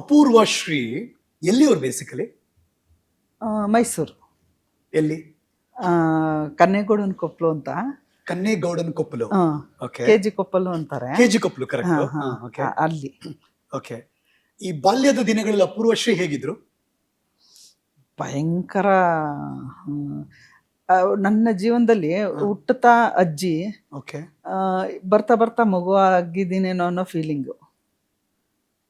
ಅಪೂರ್ವ ಶ್ರೀ ಎಲ್ಲಿಯವರು ಬೇಸಿಕಲಿ ಮೈಸೂರು. ಎಲ್ಲಿ? ಕನ್ನೆಗೋಡನ್ ಕೊಪ್ಪಲು ಅಂತ. Kannegowdana Koppalu okay K G Koppalu ಅಂತಾರೆ. K G Koppalu correct okay ಅಲ್ಲಿ. ಓಕೆ ಈ ಬಾಲ್ಯದ ದಿನಗಳಲ್ಲಿ ಅಪೂರ್ವ ಶ್ರೀ ಹೇಗಿದ್ರು? ಭಯಂಕರ ನನ್ನ ಜೀವನದಲ್ಲಿ ಹುಟ್ಟುತ್ತಾ ಅಜ್ಜಿ ಓಕೆ ಬರ್ತಾ ಬರ್ತಾ ಮಗು ಆಗಿದ್ದೀನೇನೋ ಅನ್ನೋ ಫೀಲಿಂಗು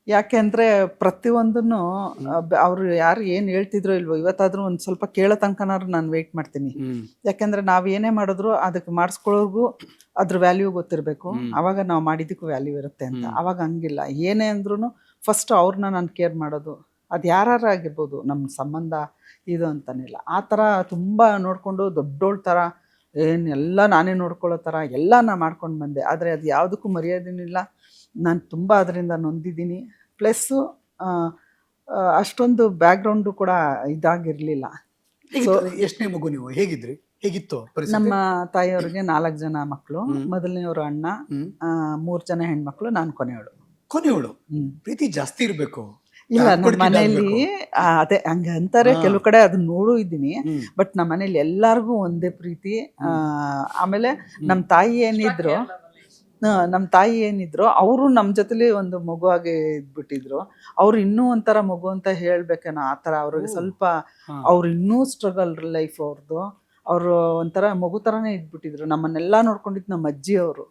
ಯಾಕೆಂದ್ರೆ ಪ್ರತಿಯೊಂದನ್ನು ಅವರು ಯಾರು ಏನು ಹೇಳ್ತಿದ್ರು ಇಲ್ವೋ ಇವತ್ತಾದ್ರೂ ಒಂದು ಸ್ವಲ್ಪ ಕೇಳೋ ತನಕನಾದ್ರು ನಾನು ವೆಯ್ಟ್ ಮಾಡ್ತೀನಿ. ಯಾಕೆಂದ್ರೆ ನಾವು ಏನೇ ಮಾಡಿದ್ರು ಅದಕ್ಕೆ ಮಾಡಿಸ್ಕೊಳ್ಳೋರ್ಗು ಅದ್ರ ವ್ಯಾಲ್ಯೂ ಗೊತ್ತಿರಬೇಕು. ಅವಾಗ ನಾವು ಮಾಡಿದ್ದಕ್ಕೂ ವ್ಯಾಲ್ಯೂ ಇರುತ್ತೆ ಅಂತ. ಅವಾಗ ಹಂಗಿಲ್ಲ. ಏನೇ ಅಂದ್ರೂ ಫಸ್ಟ್ ಅವ್ರನ್ನ ನಾನು ಕೇರ್ ಮಾಡೋದು. ಅದು ಯಾರು ಆಗಿರ್ಬೋದು ನಮ್ಮ ಸಂಬಂಧ ಇದು ಅಂತನಿಲ್ಲ ಆ ಥರ ತುಂಬ ನೋಡಿಕೊಂಡು ದೊಡ್ಡೋಳ್ ಥರ ಏನು ಎಲ್ಲ ನಾನೇ ನೋಡ್ಕೊಳ್ಳೋ ಥರ ಎಲ್ಲ ನಾ ಮಾಡ್ಕೊಂಡು ಬಂದೆ. ಆದರೆ ಅದು ಯಾವುದಕ್ಕೂ ಮರ್ಯಾದೆನಿಲ್ಲ ನಾನು ತುಂಬ ಅದರಿಂದ ನೊಂದಿದ್ದೀನಿ. ಪ್ಲಸ್ಸು ಅಷ್ಟೊಂದು ಬ್ಯಾಕ್ಗ್ರೌಂಡು ಕೂಡ ಇದಾಗಿರಲಿಲ್ಲ. ಎಷ್ಟನೇ ಮಗು ನೀವು? ಹೇಗಿದ್ರಿ? ಹೇಗಿತ್ತು ಪರಿಸ್ಥಿತಿ? ನಮ್ಮ ತಾಯಿಯವ್ರಿಗೆ ನಾಲ್ಕು ಜನ ಮಕ್ಕಳು. ಮೊದಲನೆಯವರು ಅಣ್ಣ. ಮೂರು ಜನ ಹೆಣ್ಮಕ್ಳು ನಾನು ಕೊನೆಯವಳು. ಕೊನೆಯವಳು? ಹ್ಮ್. ಪ್ರೀತಿ ಜಾಸ್ತಿ ಇರಬೇಕು. ಇಲ್ಲ ನಮ್ಮ ಮನೆಯಲ್ಲಿ ಆ, ಅದೇ ಹಂಗ ಅಂತಾರೆ. ಕೆಲವು ಕಡೆ ಅದನ್ನ ನೋಡು ಇದ್ದೀನಿ. ಹ್ಮ್. ಬಟ್ ನಮ್ಮ ಮನೇಲಿ ಎಲ್ಲರಿಗೂ ಒಂದೇ ಪ್ರೀತಿ. ಆ, ಆಮೇಲೆ ನಮ್ಮ ತಾಯಿ ಏನಿದ್ರು ನಮ್ಮ ತಾಯಿ ಏನಿದ್ರು ಅವರು ನಮ್ಮ ಜೊತೆಲಿ ಒಂದು ಮಗುವಾಗಿ ಇದ್ಬಿಟ್ಟಿದ್ರು ಅವ್ರು ಇನ್ನೂ ಒಂಥರ ಮಗು ಅಂತ ಹೇಳ್ಬೇಕೇನೋ ಆ ಥರ ಅವ್ರಿಗೆ ಸ್ವಲ್ಪ. ಅವ್ರು ಇನ್ನೂ ಸ್ಟ್ರಗಲ್ ಲೈಫ್ ಅವ್ರದ್ದು ಅವರು ಒಂಥರ ಮಗು ಥರನೇ ಇದ್ಬಿಟ್ಟಿದ್ರು ನಮ್ಮನ್ನೆಲ್ಲ ನೋಡ್ಕೊಂಡಿದ್ದು ನಮ್ಮ ಅಜ್ಜಿ ಅವರು.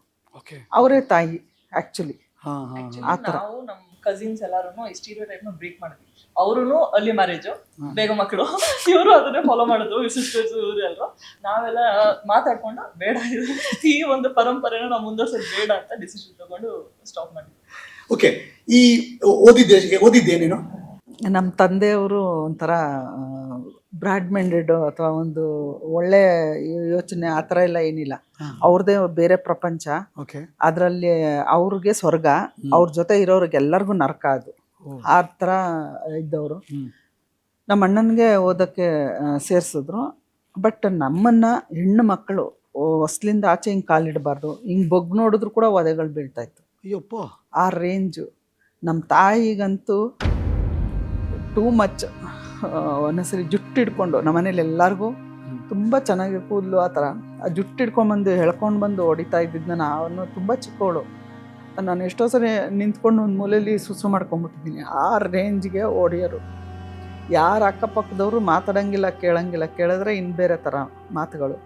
ಅವರೇ ತಾಯಿ ಆ್ಯಕ್ಚುಲಿ ಹಾ, ಹಾ, ಹಾ. ಆ ಥರ. ಕಸಿನ್ಸ್ ಎಲ್ಲಾರು ಈ ಸ್ಟೀರಿಯೋ ಟೈಪ್ನ ಬ್ರೇಕ್ ಮಾಡಿದ್ವಿ. ಅವರು ಅಲ್ಲಿ ಮ್ಯಾರೇಜ್ ಬೇಗ ಮಕ್ಕಳು ಇವರು ಅದನ್ನೇ ಫಾಲೋ ಮಾಡೋದು ಸಿಸ್ಟರ್ಸ್ ಇವರು ಎಲ್ಲರೂ ನಾವೆಲ್ಲ ಮಾತಾಡ್ಕೊಂಡು ಬೇಡ ಇದು ಈ ಒಂದು ಪರಂಪರೆನ ನಾವು ಮುಂದುವರ್ಸೋದು ಬೇಡ ಅಂತ ಡಿಸಿಷನ್ ತಗೊಂಡು ಸ್ಟಾಪ್ ಮಾಡಿದ್ವಿ. ಓಕೆ ಈ ಓದಿದ್ದೆ ಓದಿದ್ದೆ ನೀನು? ನಮ್ಮ ತಂದೆಯವರು ಒಂಥರ ಬ್ರಾಡ್ ಮೈಂಡೆಡ್ ಅಥವಾ ಒಂದು ಒಳ್ಳೆ ಯೋಚನೆ ಆ ಥರ ಎಲ್ಲ ಏನಿಲ್ಲ. ಅವ್ರದ್ದೇ ಬೇರೆ ಪ್ರಪಂಚ. ಓಕೆ. ಅದರಲ್ಲಿ ಅವ್ರಿಗೆ ಸ್ವರ್ಗ ಅವ್ರ ಜೊತೆ ಇರೋರಿಗೆಲ್ಲರಿಗೂ ನರಕ ಅದು. ಆ ಥರ ಇದ್ದವರು. ನಮ್ಮ ಅಣ್ಣನಿಗೆ ಓದೋಕ್ಕೆ ಸೇರಿಸಿದ್ರು. ಬಟ್ ನಮ್ಮನ್ನು ಹೆಣ್ಣು ಮಕ್ಕಳು ಹೊಸ್ಲಿಂದ ಆಚೆ ಹಿಂಗೆ ಕಾಲಿಡಬಾರ್ದು ಹಿಂಗೆ ಬೊಗ್ ನೋಡಿದ್ರು ಕೂಡ ಒದೆಗಳು ಬೀಳ್ತಾ ಇತ್ತು. ಅಯ್ಯಪ್ಪ. ಆ ರೇಂಜು. ನಮ್ಮ ತಾಯಿಗಂತೂ ಟೂ ಮಚ್ ಒಂದೊಂದ್ಸರಿ ಜುಟ್ಟು ಹಿಡ್ಕೊಂಡು ನಮ್ಮ ಮನೇಲಿ ಎಲ್ಲರಿಗೂ ತುಂಬ ಚೆನ್ನಾಗಿ ಕೂದಲು ಆ ಥರ. ಆ ಜುಟ್ಟು ಹಿಡ್ಕೊಂಬಂದು ಎಳ್ಕೊಂಡು ಬಂದು ಹೊಡಿತಾ ಇದ್ದಿದ್ದನ್ನ ನಾನು ತುಂಬ ಚಿಕ್ಕವಳು. ನಾನು ಎಷ್ಟೋ ಸರಿ ನಿಂತ್ಕೊಂಡು ಒಂದು ಮೂಲೆಯಲ್ಲಿ ಸುಸು ಮಾಡ್ಕೊಂಬಿಟ್ಟಿದ್ದೀನಿ ಆ ರೇಂಜ್ಗೆ ಹೊಡೆಯೋರು. ಯಾರು ಅಕ್ಕಪಕ್ಕದವರು ಮಾತಾಡೋಂಗಿಲ್ಲ ಕೇಳೋಂಗಿಲ್ಲ ಕೇಳಿದ್ರೆ ಇನ್ನು ಬೇರೆ ಥರ ಮಾತುಗಳು.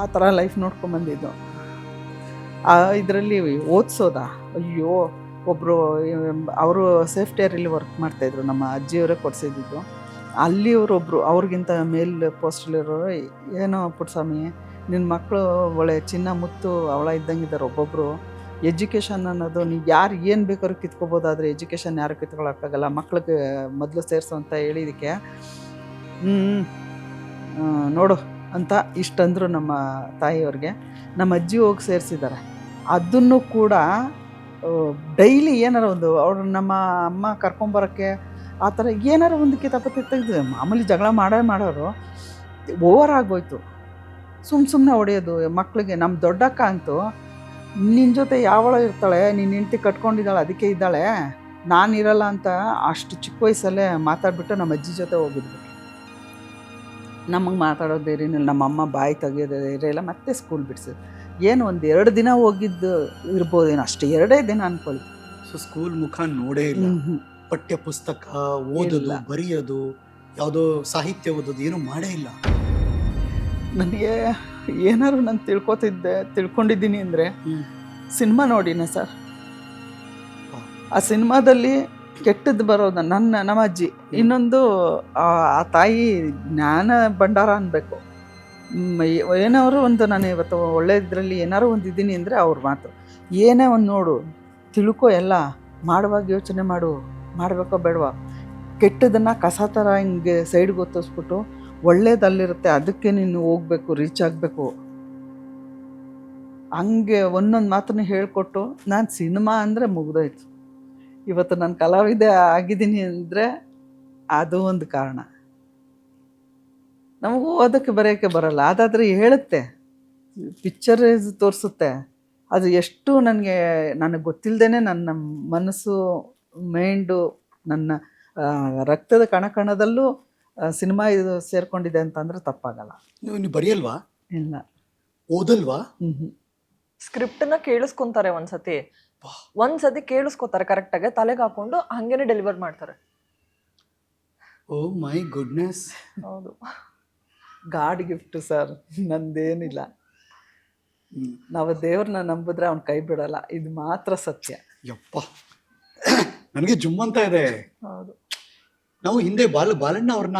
ಆ ಥರ ಲೈಫ್ ನೋಡ್ಕೊಂಬಂದಿದ್ದು ಆ ಇದರಲ್ಲಿ ಓದಿಸೋದಾ? ಅಯ್ಯೋ ಒಬ್ಬರು ಅವರು ಸೇಫ್ಟಿಯರಲ್ಲಿ ವರ್ಕ್ ಮಾಡ್ತಾಯಿದ್ರು ನಮ್ಮ ಅಜ್ಜಿಯವರೇ ಕೊಡಿಸಿದ್ದು. ಅಲ್ಲಿ ಒಬ್ಬರು ಅವ್ರಿಗಿಂತ ಮೇಲ್ ಪೋಸ್ಟಲ್ಲಿರೋರು ಏನೋ ಪುಟ್ಸ್ವಾಮಿ ನಿನ್ನ ಮಕ್ಕಳು ಒಳ್ಳೆ ಚಿನ್ನ ಮುತ್ತು ಅವಳ ಇದ್ದಂಗಿದ್ದಾರೆ ಒಬ್ಬೊಬ್ಬರು ಎಜುಕೇಷನ್ ಅನ್ನೋದು ನೀವು ಯಾರು ಏನು ಬೇಕಾದ್ರೂ ಕಿತ್ಕೋಬೋದು ಆದರೆ ಎಜುಕೇಷನ್ ಯಾರು ಕಿತ್ಕೊಳ್ಳೋಕ್ಕಾಗಲ್ಲ ಮಕ್ಳಿಗೆ ಮೊದಲು ಸೇರಿಸು ಅಂತ ಹೇಳಿದಕ್ಕೆ ಹ್ಞೂ ನೋಡು ಅಂತ ಇಷ್ಟಂದರು ನಮ್ಮ ತಾಯಿಯವ್ರಿಗೆ. ನಮ್ಮ ಅಜ್ಜಿ ಹೋಗಿ ಸೇರಿಸಿದ್ದಾರೆ. ಅದನ್ನು ಕೂಡ ಡೈಲಿ ಏನಾರ ಒಂದು ಅವ್ರು ನಮ್ಮ ಅಮ್ಮ ಕರ್ಕೊಂಬರೋಕ್ಕೆ ಆ ಥರ ಏನಾರ ಒಂದು ಕಿತಾಪತಿ ತೆಗೆದು ಮಾಮೂಲಿ ಜಗಳ ಮಾಡೇ ಮಾಡೋರು ಓವರ್ ಆಗೋಯ್ತು. ಸುಮ್ಮ ಸುಮ್ಮನೆ ಹೊಡೆಯೋದು ಮಕ್ಕಳಿಗೆ ನಮ್ಮ ದೊಡ್ಡಕ್ಕ ಅಂತು ನಿನ್ನ ಜೊತೆ ಯಾವಳ ಇರ್ತಾಳೆ ನಿನ್ನ ಹೆಂಡ್ತಿ ಕಟ್ಕೊಂಡಿದ್ದಾಳೆ, ಅದಕ್ಕೆ ಇದ್ದಾಳೆ, ನಾನು ಇರಲ್ಲ ಅಂತ ಅಷ್ಟು ಚಿಕ್ಕ ವಯಸ್ಸಲ್ಲೇ ಮಾತಾಡ್ಬಿಟ್ಟು ನಮ್ಮ ಅಜ್ಜಿ ಜೊತೆ ಹೋಗಿದ್ವಿ. ನಮಗೆ ಮಾತಾಡೋದು ಧೈರ್ಯನಿಲ್ಲ ನಮ್ಮ ಅಮ್ಮ ಬಾಯಿ ತೆಗಿಯೋದು ಧೈರ್ಯ ಇಲ್ಲ ಮತ್ತೆ ಸ್ಕೂಲ್ ಬಿಡಿಸಿದ್ರು ಏನು ಒಂದು ಎರಡು ದಿನ ಹೋಗಿದ್ದು ಇರ್ಬೋದೇನೋ ಅಷ್ಟು ಎರಡೇ ದಿನ ಅನ್ಕೊಳ್ಳಿ. ಸೊ ಸ್ಕೂಲ್ ಮುಖ ನೋಡೇ ಇಲ್ಲ. ಪಠ್ಯ ಪುಸ್ತಕ ಓದೋದು. ಬರೆಯೋದು ಯಾವುದೋ ಸಾಹಿತ್ಯ ಓದೋದು ಏನು ಮಾಡೇ ಇಲ್ಲ. ನನಗೆ ಏನಾದ್ರು ನಾನು ತಿಳ್ಕೊತಿದ್ದೆ ತಿಳ್ಕೊಂಡಿದ್ದೀನಿ ಅಂದರೆ. ಸಿನಿಮಾ ನೋಡಿನ ಸರ್. ಆ ಸಿನಿಮಾದಲ್ಲಿ ಕೆಟ್ಟದ್ದು ಬರೋದು ನನ್ನ ನಮ್ಮ ಅಜ್ಜಿ. ಇನ್ನೊಂದು ಆ ಆ ತಾಯಿ ಜ್ಞಾನ ಭಂಡಾರ ಅನ್ಬೇಕು. ಏನಾದ್ರು ಒಂದು ನಾನು ಇವತ್ತು ಒಳ್ಳೆಯದ್ರಲ್ಲಿ ಏನಾದ್ರು ಒಂದು ಇದ್ದೀನಿ ಅಂದರೆ ಅವ್ರ ಮಾತು. ಏನೇ ಒಂದು ನೋಡು, ತಿಳ್ಕೊ ಎಲ್ಲ, ಮಾಡುವಾಗ ಯೋಚನೆ ಮಾಡು, ಮಾಡಬೇಕೋ ಬೇಡವ. ಕೆಟ್ಟದನ್ನು ಕಸ ಥರ ಹಿಂಗೆ ಸೈಡ್ಗೆ ಒತ್ತಿಸ್ಬಿಟ್ಟು ಒಳ್ಳೇದಲ್ಲಿರುತ್ತೆ, ಅದಕ್ಕೆ ನೀನು ಹೋಗ್ಬೇಕು ರೀಚ್ ಆಗಬೇಕು. ಹಂಗೆ ಒಂದೊಂದು ಮಾತನ್ನು ಹೇಳಿಕೊಟ್ಟು ನಾನು ಸಿನಿಮಾ ಅಂದರೆ ಮುಗ್ದೋಯ್ತು. ಇವತ್ತು ನಾನು ಕಲಾವಿದೆ ಆಗಿದ್ದೀನಿ ಅಂದರೆ ಅದು ಒಂದು ಕಾರಣ. ನಮಗೂ ಓದೋಕ್ಕೆ ಬರೆಯೋಕ್ಕೆ ಬರಲ್ಲ. ಅದಾದರೆ ಹೇಳುತ್ತೆ. ಪಿಕ್ಚರ್ ತೋರಿಸುತ್ತೆ. ಅದು ಎಷ್ಟು ನನಗೆ ನನಗೆ ಗೊತ್ತಿಲ್ಲದೇ ನನ್ನ ಮನಸ್ಸು ಮೈಂಡು ನನ್ನ ರಕ್ತದ ಕಣ ಕಣದಲ್ಲೂ ಸಿನಿಮಾ ಇದು ಸೇರ್ಕೊಂಡಿದೆ ಅಂತಂದ್ರೆ ತಪ್ಪಾಗಲ್ಲ. ನೀವು ನೀವು ಬರೆಯಲ್ವಾ? ಇಲ್ಲ. ಓದಲ್ವಾ? ಸ್ಕ್ರಿಪ್ಟನ್ನ ಕೇಳಿಸ್ಕೊಂತಾರೆ ಒಂದ್ಸತಿ. ಒಂದ್ಸತಿ ಕೇಳಿಸ್ಕೊತಾರೆ ಕರೆಕ್ಟಾಗಿ ತಲೆಗೆ ಹಾಕೊಂಡು ಹಂಗೇನೆ ಡೆಲಿವರ್ ಮಾಡ್ತಾರೆ. ಓ ಮೈ ಗುಡ್ನೆಸ್ ಹೌದು. ಗಾಡ್ ಗಿಫ್ಟ್ ಸರ್ ನಂದೇನಿಲ್ಲ. ನಾವು ದೇವ್ರನ್ನ ನಂಬಿದ್ರೆ ಅವ್ನು ಕೈ ಬಿಡಲ್ಲ ಇದು ಮಾತ್ರ ಸತ್ಯ. ಯಪ್ಪ. ನನಗೆ ಜುಮ್ಮಂತ ಇದೆ. ಹೌದು. ನಾವು ಹಿಂದೆ ಬಾಲ ಬಾಲಣ್ಣ ಅವ್ರನ್ನ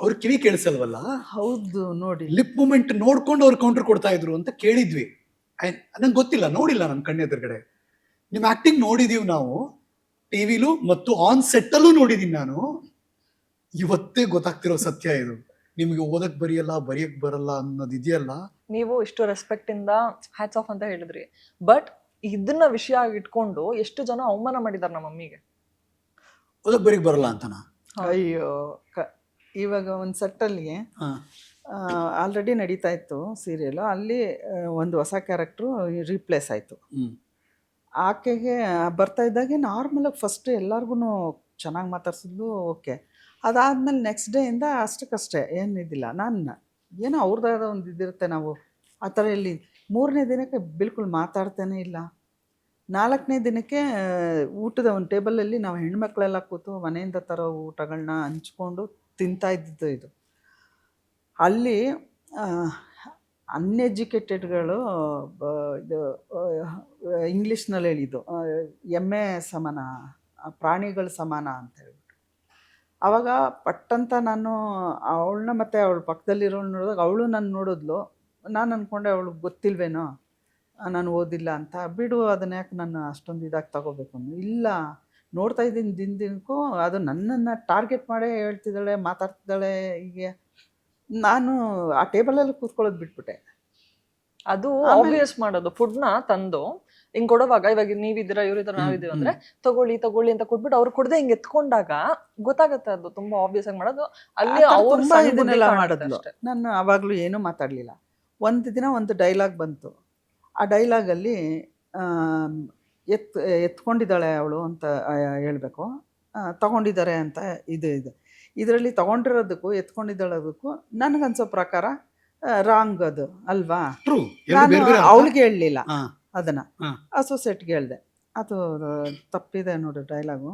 ಅವ್ರ ಕಿವಿ ಕೇಳಿಸಲ್ವಲ್ಲ? ಹೌದು ನೋಡಿ. ಲಿಪ್ ಮೂಮೆಂಟ್ ನೋಡ್ಕೊಂಡು ಅವ್ರು ಕೌಂಟರ್ ಕೊಡ್ತಾ ಇದ್ರು ಅಂತ ಕೇಳಿದ್ವಿ. ನಂಗೆ ಗೊತ್ತಿಲ್ಲ ನೋಡಿಲ್ಲ ನನ್ನ ಕಣ್ಣೆದುರುಗಡೆ ನಿಮ್ಮ ಆಕ್ಟಿಂಗ್ ನೋಡಿದೀವಿ ನಾವು. ಟಿವಿಲು ಮತ್ತು ಆನ್ ಸೆಟ್ಟಲ್ಲೂ ನೋಡಿದೀನಿ ನಾನು. ಇವತ್ತೇ ಗೊತ್ತಾಗ್ತಿರೋ ಸತ್ಯ ಇದು. ನಿಮಗೆ ಓದಕ್ ಬರೆಯಲ್ಲ ಬರೆಯಕ್ ಬರಲ್ಲ ಅನ್ನೋದು ಇದೆಯಲ್ಲ? ನೀವು ಇಷ್ಟು ರೆಸ್ಪೆಕ್ಟ್ ಇಂದ ಹ್ಯಾಟ್ಸ್ ಆಫ್ ಅಂತ ಹೇಳಿದ್ರಿ. ಬಟ್ ಇದನ್ನ ವಿಷಯ ಆಗಿ ಇಟ್ಕೊಂಡು ಎಷ್ಟು ಜನ ಅವಮಾನ ಮಾಡಿದಾರೆ ನಮ್ಮ ಮಮ್ಮಿಗೆ? ಓದಕ್ ಬರೀಕ್ ಬರಲ್ಲ ಅಂತನಾ? ಅಯ್ಯೋ ಕ ಇವಾಗ ಒಂದು ಸೆಟ್ಟಲ್ಲಿ ಹಾ. ಆಲ್ರೆಡಿ ನಡೀತಾ ಇತ್ತು ಸೀರಿಯಲ್ ಅಲ್ಲಿ ಆ, ಒಂದು ಹೊಸ ಕ್ಯಾರೆಕ್ಟ್ರು ರೀಪ್ಲೇಸ್ ಆಯಿತು. ಹ್ಮ್. ಆಕೆಗೆ ಬರ್ತಾ ಇದ್ದಾಗೆ ನಾರ್ಮಲಾಗಿ ಫಸ್ಟ್ ಎಲ್ಲಾರ್ಗು ಚೆನ್ನಾಗಿ ಮಾತಾಡ್ಸಿದ್ಲು ಓಕೆ ಅದಾದಮೇಲೆ ನೆಕ್ಸ್ಟ್ ಡೇಯಿಂದ ಅಷ್ಟಕ್ಕಷ್ಟೇ ಏನಿದಿಲ್ಲ ನಾನು ಏನೋ ಅವ್ರದ್ದಾದ ಒಂದು ಇದಿರುತ್ತೆ ನಾವು. ಆ ಥರ ಇಲ್ಲಿ ಮೂರನೇ ದಿನಕ್ಕೆ ಬಿಲ್ಕುಲ್ ಮಾತಾಡ್ತಾನೆ ಇಲ್ಲ. ನಾಲ್ಕನೇ ದಿನಕ್ಕೆ ಊಟದ ಒಂದು ಟೇಬಲಲ್ಲಿ ನಾವು ಹೆಣ್ಮಕ್ಳೆಲ್ಲ ಕೂತು ಮನೆಯಿಂದ ತರೋ ಊಟಗಳನ್ನ ಹಂಚ್ಕೊಂಡು ತಿಂತಾ ಇದ್ದಿದ್ದು ಇದು. ಅಲ್ಲಿ ಅನ್ಎಜುಕೇಟೆಡ್ಗಳು ಇದು ಇಂಗ್ಲೀಷ್ನಲ್ಲಿ ಹೇಳಿದ್ದು ಎಮ್ಮೆ ಸಮಾನ ಪ್ರಾಣಿಗಳು ಸಮಾನ ಅಂತ ಹೇಳ್ಬಿಟ್ಟು ಆವಾಗ ಪಟ್ಟಂತ ನಾನು ಅವಳನ್ನ ಮತ್ತೆ ಅವಳ ಪಕ್ಕದಲ್ಲಿರೋಳು ನೋಡಿದಾಗ ಅವಳು ನಾನು ನೋಡಿದ್ಲು. ನಾನು ಅಂದ್ಕೊಂಡೆ ಅವಳಿಗೆ ಗೊತ್ತಿಲ್ವೇನೋ? ನಾನು ಓದಿಲ್ಲ ಅಂತ. ಬಿಡು ಅದನ್ನ ಯಾಕೆ ನಾನು ಅಷ್ಟೊಂದು ಇದಾಗಿ ತಗೋಬೇಕು ಅಂದು ಇಲ್ಲ ನೋಡ್ತಾ ಇದ್ದೀನಿ ದಿನ ದಿನಕ್ಕೂ ಅದು ನನ್ನನ್ನು ಟಾರ್ಗೆಟ್ ಮಾಡೇ ಹೇಳ್ತಿದ್ದಾಳೆ ಮಾತಾಡ್ತಿದ್ದಾಳೆ ಹೀಗೆ. ನಾನು ಆ ಟೇಬಲಲ್ಲಿ ಕೂತ್ಕೊಳ್ಳೋದು ಬಿಟ್ಬಿಟ್ಟೆ. ಅದು ಆಬ್ವಿಯಸ್ ಮಾಡೋದು. ಫುಡ್ನ ತಂದು ಹಿಂಗ್ ಕೊಡೋವಾಗ ಇವಾಗ ನೀವಿದ್ದೀರಾ ಇವ್ರಿದ್ರ ನಾವಿದೀವಿ ಅಂದ್ರೆ ತಗೊಳ್ಳಿ ತಗೊಳ್ಳಿ ಅಂತ ಕೊಟ್ಬಿಟ್ಟು ಅವ್ರು ಕೊಡದೆ ಹಿಂಗ್ ಎತ್ಕೊಂಡಾಗ ಗೊತ್ತಾಗತ್ತೆ ಅದು ತುಂಬಾ ಆಬ್ವಿಯಸ್ ಆಗಿ ಮಾಡೋದು. ಅಲ್ಲಿ ಅವ್ರ ತುಂಬಾ ಇದನ್ನೆಲ್ಲ ಮಾಡಿದ್ಲು. ನಾನು ಆವಾಗಲೂ ಏನೂ ಮಾತಾಡಲಿಲ್ಲ. ಒಂದು ದಿನ ಒಂದು ಡೈಲಾಗ್ ಬಂತು. ಆ ಡೈಲಾಗ್ ಅಲ್ಲಿ ಎತ್ ಎತ್ಕೊಂಡಿದ್ದಾಳೆ ಅವಳು ಅಂತ ಹೇಳಬೇಕು. ತಗೊಂಡಿದ್ದಾರೆ ಅಂತ ಇದು ಇದೆ. ಇದರಲ್ಲಿ ತಗೊಂಡಿರೋದಕ್ಕೂ ಎತ್ಕೊಂಡಿದ್ದಾಳೋದಕ್ಕೂ ನನಗನ್ಸೋ ಪ್ರಕಾರ ರಾಂಗ್ ಅದು ಅಲ್ವಾ? ನಾನು ಅವಳಿಗೆ ಹೇಳಲಿಲ್ಲ. ಅದನ್ನು ಅಸೋಸಿಯೇಟ್ ಅಸೋಸಿಯೇಟ್ಗೆ ಹೇಳಿದೆ. ಅದು ತಪ್ಪಿದೆ ನೋಡಿ ಡೈಲಾಗು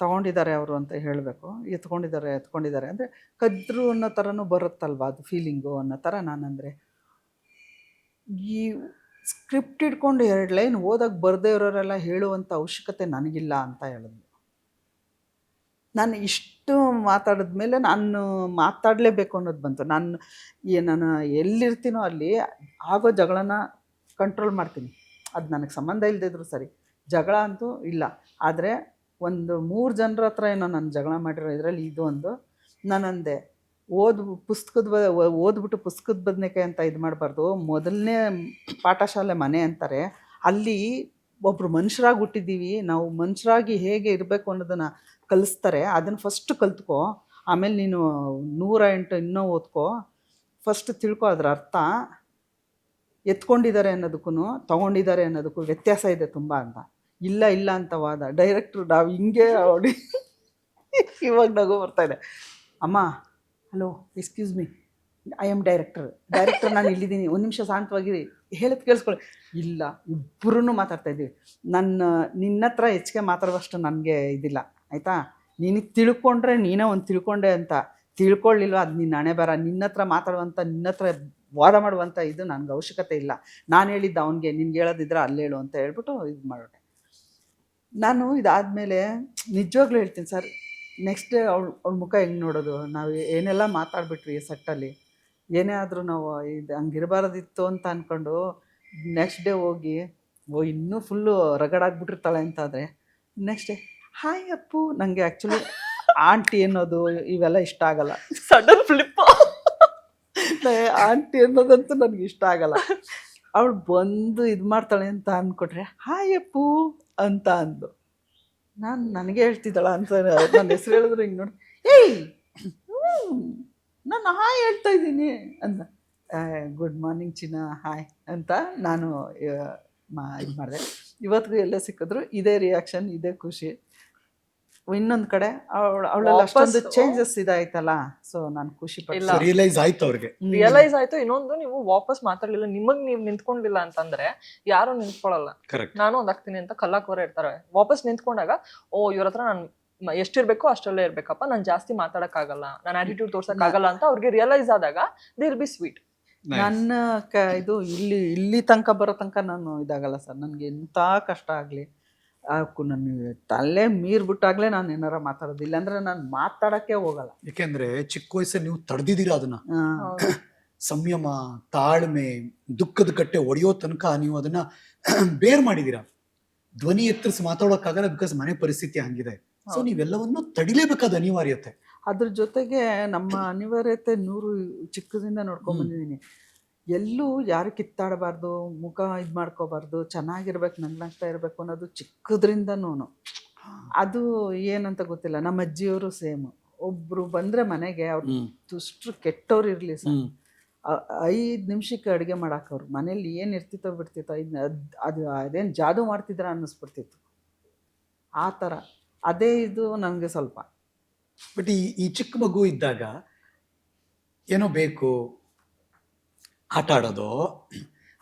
ತಗೊಂಡಿದ್ದಾರೆ ಅವರು ಅಂತ ಹೇಳಬೇಕು. ಎತ್ಕೊಂಡಿದ್ದಾರೆ ಎತ್ಕೊಂಡಿದ್ದಾರೆ. ಅಂದರೆ ಕದ್ರು ಅನ್ನೋ ಥರನೂ ಬರುತ್ತಲ್ವ ಅದು ಫೀಲಿಂಗು ಅನ್ನೋ ಥರ ನಾನಂದರೆ. ಈ ಸ್ಕ್ರಿಪ್ಟ್ ಇಟ್ಕೊಂಡು ಎರಡು ಲೈನ್ ಓದಕ್ಕೆ ಬರದೇ ಇರೋರೆಲ್ಲ ಹೇಳುವಂಥ ಅವಶ್ಯಕತೆ ನನಗಿಲ್ಲ ಅಂತ ಹೇಳಿದ್ಲು. ನಾನು ಇಷ್ಟು ಮಾತಾಡಿದ ಮೇಲೆ ನಾನು ಮಾತಾಡಲೇಬೇಕು ಅನ್ನೋದು ಬಂತು. ನಾನು ನಾನು ಎಲ್ಲಿರ್ತೀನೋ ಅಲ್ಲಿ ಆಗೋ ಜಗಳನ ಕಂಟ್ರೋಲ್ ಮಾಡ್ತೀನಿ. ಅದು ನನಗೆ ಸಂಬಂಧ ಇಲ್ಲದಿದ್ರು ಸರಿ. ಜಗಳ ಅಂತೂ ಇಲ್ಲ. ಆದರೆ ಒಂದು ಮೂರು ಜನರ ಹತ್ರ ಏನೋ ನಾನು ಜಗಳ ಮಾಡಿರೋ ಇದರಲ್ಲಿ ಇದು ಒಂದು. ನಾನಂದೆ, ಓದ್ ಪುಸ್ತಕದ ಬ, ಓದ್ಬಿಟ್ಟು ಪುಸ್ತಕದ ಬದನೆಕಾಯಿ ಅಂತ ಇದು ಮಾಡಬಾರ್ದು. ಮೊದಲನೇ ಪಾಠಶಾಲೆ ಮನೆ ಅಂತಾರೆ. ಅಲ್ಲಿ ಒಬ್ಬರು ಮನುಷ್ಯರಾಗಿ ಹುಟ್ಟಿದ್ದೀವಿ. ನಾವು ಮನುಷ್ಯರಾಗಿ ಹೇಗೆ ಇರಬೇಕು ಅನ್ನೋದನ್ನು ಕಲಿಸ್ತಾರೆ. ಅದನ್ನು ಫಸ್ಟ್ ಕಲ್ತ್ಕೋ. ಆಮೇಲೆ ನೀನು ನೂರ ಎಂಟು ಇನ್ನೂ ಓದ್ಕೋ. ಫಸ್ಟ್ ತಿಳ್ಕೊ ಅದರ ಅರ್ಥ. ಎತ್ಕೊಂಡಿದ್ದಾರೆ ಅನ್ನೋದಕ್ಕೂ ತಗೊಂಡಿದ್ದಾರೆ ಅನ್ನೋದಕ್ಕೂ ವ್ಯತ್ಯಾಸ ಇದೆ ತುಂಬ ಅಂತ. ಇಲ್ಲ ಇಲ್ಲ ಅಂತ ವಾದ. ಡೈರೆಕ್ಟ್ರು ನಾವು ಹಿಂಗೆ ನೋಡಿ ಇವಾಗ ನಗು ಬರ್ತಾ ಇದೆ. ಅಮ್ಮ, hello excuse me I am director director ನಾನು ಇಲ್ಲಿದ್ದೀನಿ. ಒಂದು ನಿಮಿಷ ಶಾಂತವಾಗಿರಿ. ಹೇಳೋದು ಕೇಳಿಸ್ಕೊಳ್ಳಿ. ಇಲ್ಲ ಇಬ್ಬರೂ ಮಾತಾಡ್ತಾ ಇದ್ದೀವಿ. ನನ್ನ ನಿನ್ನ ಹತ್ರ ಹೆಚ್ಚಿಗೆ ಮಾತಾಡುವಷ್ಟು ನನಗೆ ಇದಿಲ್ಲ. ಆಯಿತಾ? ನೀನು ತಿಳ್ಕೊಂಡ್ರೆ ನೀನೇ ಒಂದು ತಿಳ್ಕೊಂಡೆ ಅಂತ. ತಿಳ್ಕೊಳ್ಳಿಲ್ವ ಅದು ನಿನ್ನ ಹಣೆ ಬರ ನಿನ್ನ ಹತ್ರ ಮಾತಾಡುವಂಥ ನಿನ್ನ ಹತ್ರ ವಾದ ಮಾಡುವಂಥ ಇದು ನನಗೆ ಅವಶ್ಯಕತೆ ಇಲ್ಲ. ನಾನು ಹೇಳಿದ್ದ ಅವನಿಗೆ ನಿನ್ಗೆ ಹೇಳೋದಿದ್ರೆ ಅಲ್ಲಿ ಹೇಳು ಅಂತ ಹೇಳ್ಬಿಟ್ಟು ಇದು ಮಾಡೋಣ ನಾನು ಇದಾದಮೇಲೆ ನಿಜವಾಗ್ಲೂ ಹೇಳ್ತೀನಿ ಸರ್ ನೆಕ್ಸ್ಟ್ ಡೇ ಅವಳು ಅವ್ಳ ಮುಖ ಹೆಂಗೆ ನೋಡೋದು? ನಾವು ಏನೆಲ್ಲ ಮಾತಾಡ್ಬಿಟ್ವಿ ಸಟ್ಟಲ್ಲಿ. ಏನೇ ಆದರೂ ನಾವು ಇದು ಹಂಗಿರಬಾರ್ದಿತ್ತು ಅಂತ ಅಂದ್ಕೊಂಡು ನೆಕ್ಸ್ಟ್ ಡೇ ಹೋಗಿ ಓ ಇನ್ನೂ ಫುಲ್ಲು ರಗಡಾಗ್ಬಿಟ್ಟಿರ್ತಾಳೆ ಅಂತಾದರೆ ನೆಕ್ಸ್ಟ್ ಡೇ ಹಾಯ್ ಅಪ್ಪು. ನನಗೆ ಆ್ಯಕ್ಚುಲಿ ಆಂಟಿ ಅನ್ನೋದು ಇವೆಲ್ಲ ಇಷ್ಟ ಆಗಲ್ಲ. ಸಡನ್ ಫ್ಲಿಪ್ ಆಂಟಿ ಅನ್ನೋದಂತೂ ನನಗೆ ಇಷ್ಟ ಆಗಲ್ಲ. ಅವಳು ಬಂದು ಇದು ಮಾಡ್ತಾಳೆ ಅಂತ ಅಂದ್ಕೊಟ್ರೆ ಹಾಯ್ ಅಪ್ಪು ಅಂತ ಅಂದು ನಾನು ನನಗೆ ಹೇಳ್ತಿದ್ದಾಳ ಅಂತ ನನ್ನ ಹೆಸರು ಹೇಳಿದ್ರೆ ಹಿಂಗೆ ನೋಡಿ, ಏಯ್ ನಾನು ಹಾಯ್ ಹೇಳ್ತಾ ಇದ್ದೀನಿ ಅಂತ ಗುಡ್ ಮಾರ್ನಿಂಗ್ ಚಿನ್ನ, ಹಾಯ್ ಅಂತ ನಾನು ಮಾ, ಇದು ಮಾಡಿದೆ. ಇವತ್ತಿಗೂ ಎಲ್ಲೇ ಸಿಕ್ಕಿದ್ರು ಇದೇ ರಿಯಾಕ್ಷನ್ ಇದೇ ಖುಷಿ. ಇನ್ನೊಂದ್ ಕಡೆ ಅವಳ ಅವಳಲ್ಲಿ ಅಷ್ಟೊಂದು ಚೇಂಜಸ್ ಇದಾಯ್ತಲ್ಲ. ಸೊ ನಾನು ಖುಷಿ ಇಲ್ಲ. ಪಡ್ತೀನಿ ರಿಯಲೈಸ್ ಆಯ್ತು ಅವ್ರಿಗೆ. ರಿಯಲೈಸ್ ಆಯ್ತು. ಇನ್ನೊಂದು ನೀವು ವಾಪಸ್ ಮಾತಾಡ್ಲಿಲ್ಲ. ನಿಮಗ್ ನೀವ್ ನಿಂತ್ಕೊಂಡಿಲ್ಲ ಅಂತಂದ್ರೆ ಯಾರು ನಿಂತ್ಕೊಳ್ಳಲ್ಲ ಕರೆಕ್ಟ್ ನಾನು ಒಂದ್ ಹಾಕ್ತೀನಿ ಅಂತ ಕಲ್ಲಾಕೋರ ಇರ್ತಾರೆ. ವಾಪಸ್ ನಿಂತ್ಕೊಂಡಾಗ ಓ ಇವ್ರ ಹತ್ರ ನಾನು ಎಷ್ಟಿರ್ಬೇಕು ಅಷ್ಟಲ್ಲೇ ಇರ್ಬೇಕಪ್ಪ. ನಾನು ಜಾಸ್ತಿ ಮಾತಾಡಕ್ಕಾಗಲ್ಲ. ನಾನು ಆಟಿಟ್ಯೂಡ್ ತೋರ್ಸಕ್ ಆಗಲ್ಲ ಅಂತ ಅವ್ರಿಗೆ ರಿಯಲೈಸ್ ಆದಾಗ ದಿಲ್ ಬಿ ಸ್ವೀಟ್ ನನ್ನ ಕ ಇದು ಇಲ್ಲಿ ಇಲ್ಲಿ ತನಕ ಬರೋ ತನಕ ನಾನು ಇದಾಗಲ್ಲ ಸರ್. ನನಗೆ ಎಂಥ ಕಷ್ಟ ಆಗಲಿ. ನನಗೆ ತಲೆ ಮೀರ್ ಬಿಟ್ಟಾಗ್ಲೇ ನಾನು ಏನಾರ ಮಾತಾಡೋದು. ಇಲ್ಲಾಂದ್ರೆ ನಾನು ಮಾತಾಡಕ್ಕೆ ಹೋಗಲ್ಲ. ಯಾಕೆಂದ್ರೆ ಚಿಕ್ಕ ವಯಸ್ಸಲ್ಲಿ ನೀವು ತಡೆದಿದ್ದೀರಾ ಅದನ್ನ? ಸಂಯಮ ತಾಳ್ಮೆ ದುಃಖದ ಕಟ್ಟೆ ಒಡೆಯೋ ತನಕ ನೀವು ಅದನ್ನ ಬೇರ್ ಮಾಡಿದ್ದೀರ? ಧ್ವನಿ ಎತ್ತರಿಸಿ ಮಾತಾಡೋಕ್ಕಾಗಲ್ಲ ಬಿಕಾಸ್ ಮನೆ ಪರಿಸ್ಥಿತಿ ಹಂಗಿದೆ. ಸೊ ನೀವೆಲ್ಲವನ್ನು ತಡಿಲೇಬೇಕಾದ ಅನಿವಾರ್ಯತೆ. ಅದ್ರ ಜೊತೆಗೆ ನಮ್ಮ ಅನಿವಾರ್ಯತೆ ನೂರು ಚಿಕ್ಕದಿಂದ ನೋಡ್ಕೊಂಡ್ ಬಂದಿದ್ದೀನಿ. ಎಲ್ಲೂ ಯಾರು ಕಿತ್ತಾಡಬಾರ್ದು ಮುಖ ಇದು ಮಾಡ್ಕೋಬಾರ್ದು ಚೆನ್ನಾಗಿರ್ಬೇಕು ನಗ್ನಗ್ತಾ ಇರಬೇಕು ಅನ್ನೋದು ಚಿಕ್ಕದ್ರಿಂದನೂ. ಅದು ಏನಂತ ಗೊತ್ತಿಲ್ಲ ನಮ್ಮ ಅಜ್ಜಿಯವರು ಸೇಮ್. ಒಬ್ರು ಬಂದ್ರೆ ಮನೆಗೆ ಅವ್ರು ತುಷ್ಟ್ರು ಕೆಟ್ಟವ್ರು ಇರ್ಲಿ ಸರ್. ಐದು ನಿಮಿಷಕ್ಕೆ ಅಡುಗೆ ಮಾಡಾಕವ್ರು. ಮನೇಲಿ ಏನು ಇರ್ತಿತ್ತೋ ಬಿಡ್ತಿತ್ತೋ ಅದ್- ಅದು ಅದೇನು ಜಾದು ಮಾಡ್ತಿದ್ರ ಅನ್ನಿಸ್ಬಿಡ್ತಿತ್ತು. ಆ ಥರ ಅದೇ ಇದು ನನಗೆ ಸ್ವಲ್ಪ. ಬಟ್ ಈ ಈ ಚಿಕ್ಕ ಮಗು ಇದ್ದಾಗ ಏನೋ ಬೇಕು ಆಟ ಆಡೋದೋ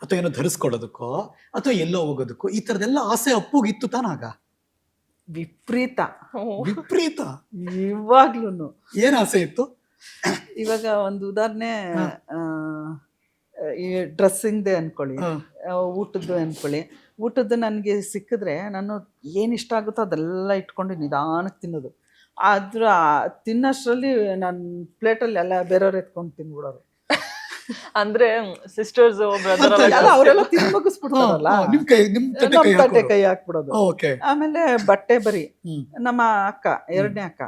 ಅಥವಾ ಏನೋ ಧರಿಸ್ಕೊಳ್ಳೋದಕ್ಕೋ ಅಥವಾ ಎಲ್ಲೋ ಹೋಗೋದಕ್ಕೋ ಈ ಥರದೆಲ್ಲ ಆಸೆ ಅಪ್ಪುಗಿತ್ತು ತಾನಾಗ? ವಿಪರೀತ. ವಿಪರೀತ? ಇವಾಗ್ಲೂ ಏನ್ ಆಸೆ ಇತ್ತು? ಇವಾಗ ಒಂದು ಉದಾಹರಣೆ ಡ್ರೆಸ್ಸಿಂಗ್ ದೇ ಈ ಡ್ರೆಸ್ಸಿಂಗ್ದೆ ಅನ್ಕೊಳ್ಳಿ ಊಟದ್ದು ಅನ್ಕೊಳ್ಳಿ. ಊಟದ್ದು ನನಗೆ ಸಿಕ್ಕಿದ್ರೆ ನಾನು ಏನು ಇಷ್ಟ ಆಗುತ್ತೋ ಅದೆಲ್ಲ ಇಟ್ಕೊಂಡು ನಿಧಾನಕ್ಕೆ ತಿನ್ನೋದು. ಆದ್ರೆ ತಿನ್ನಷ್ಟರಲ್ಲಿ ತಿನ್ನೋಷ್ಟರಲ್ಲಿ ನಾನು ಪ್ಲೇಟಲ್ಲಿ ಎಲ್ಲ ಬೇರೆಯವ್ರು ಎತ್ಕೊಂಡು ತಿನ್ಬಿಡೋರು. ಅಂದ್ರೆ ಸಿಸ್ಟರ್ಸ್ ಅವರೆಲ್ಲ ನಿಮ್ ಕೈ ನಿಮ್ ತಟ್ಟೆ ಕೈ ಹಾಕ್ಬಿಡೋದು. ಓಕೆ. ಆಮೇಲೆ ಬಟ್ಟೆ ಬರಿ. ನಮ್ಮ ಅಕ್ಕ ಎರಡನೇ ಅಕ್ಕ.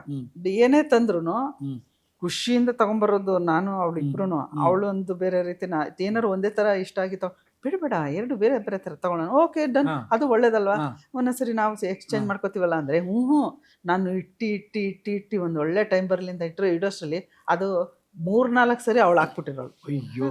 ಏನೇ ತಂದ್ರು. ಖುಷಿಯಿಂದ ತಗೊಂಬರೋದು ನಾನು ಅವಳು ಒಂದು ಬೇರೆ ರೀತಿ ಏನಾರು ಒಂದೇ ತರ ಇಷ್ಟ ಆಗಿತ್ತು. ಬಿಡಬೇಡ ಎರಡು ಬೇರೆ ಬೇರೆ ತರ ತಗೊಳ್ಳೋಣ. Okay done. ಅದು ಒಳ್ಳೇದಲ್ವಾ. ಒಂದೊಂದ್ಸರಿ ನಾವು ಎಕ್ಸ್ಚೇಂಜ್. ಮಾಡ್ಕೋತೀವಲ್ಲ ಅಂದ್ರೆ ಹ್ಞೂ ಹ್ಞೂ ನಾನು ಇಟ್ಟಿ ಇಟ್ಟಿ ಇಟ್ಟಿ ಇಟ್ಟಿ ಒಂದು ಒಳ್ಳೆ ಟೈಮ್ ಬರ್ಲಿಂದ ಇಟ್ಟರು ಇಡೋಷ್ಟರಲ್ಲಿ ಅದು ಮೂರ್ನಾಲ್ಕು ಸರಿ ಅವಳು ಹಾಕ್ಬಿಟ್ಟಿರೋಳು ಅಯ್ಯೋ.